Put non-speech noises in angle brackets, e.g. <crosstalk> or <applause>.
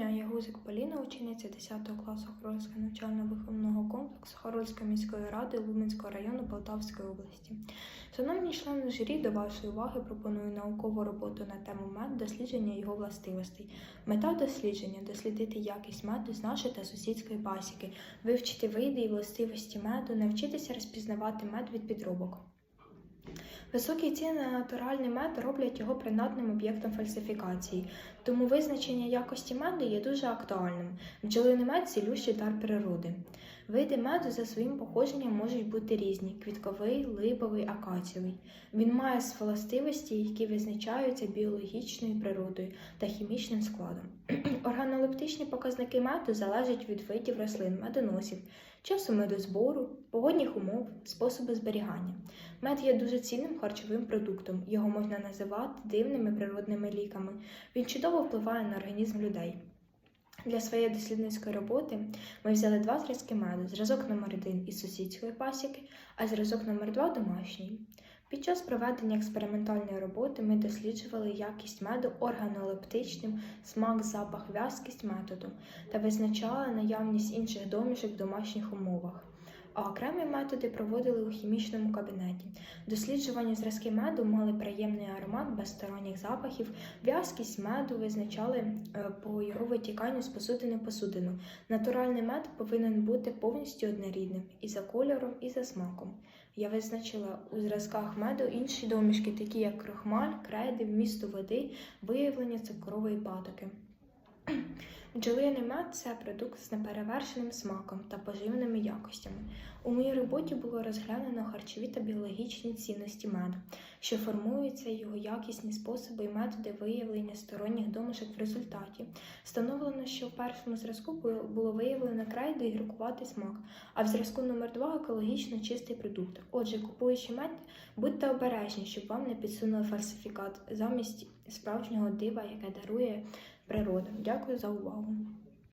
дня, я Гузик Поліна, учениця 10 класу Хорольського навчально-виховного комплексу Хорольської міської ради Луменського району Полтавської області. Шановні члени журі, до вашої уваги пропоную наукову роботу на тему мед, дослідження його властивостей. Мета дослідження дослідити якість меду з нашої та сусідської пасіки, вивчити види і властивості меду, навчитися розпізнавати мед від підробок. Високі ціни на натуральний мед роблять його принадним об'єктом фальсифікації, тому визначення якості меду є дуже актуальним. Бджолиний мед цілющий дар природи. Види меду за своїм походженням можуть бути різні: квітковий, липовий, акацієвий. Він має властивості, які визначаються біологічною природою та хімічним складом. <clears throat> Органолептичні показники меду залежать від видів рослин, медоносів, часу медозбору, погодних умов, способу зберігання. Мед є дуже цінним харчовим продуктом. Його можна називати дивними природними ліками. Він чудово впливає на організм людей. Для своєї дослідницької роботи ми взяли два зразки меду: зразок номер 1 із сусідської пасіки, а зразок номер 2 домашній. Під час проведення експериментальної роботи ми досліджували якість меду органолептичним, смак, запах, в'язкість методу та визначали наявність інших домішок в домашніх умовах. А окремі методи проводили у хімічному кабінеті. Досліджувані зразки меду мали приємний аромат без сторонніх запахів, в'язкість меду визначали е, по його витіканню з посудини посудину. Натуральний мед повинен бути повністю однорідним і за кольором, і за смаком. Я визначила у зразках меду інші домішки, такі як крохмаль, крейди, вмісту води, виявлення цукрової патоки. Бджолиний мед це продукт з неперевершеним смаком та поживними якостями. У моїй роботі було розглянено харчові та біологічні цінності меду, що формуються його якісні способи і методи виявлення сторонніх домішок в результаті. Встановлено, що в першому зразку було- виявлено крайду і гіркуватий смак, а в зразку номер 2 екологічно чистий продукт. Отже, купуючи мед, будьте обережні, щоб вам не підсунули фальсифікат замість справжнього дива, яке дарує природа. Дякую за увагу.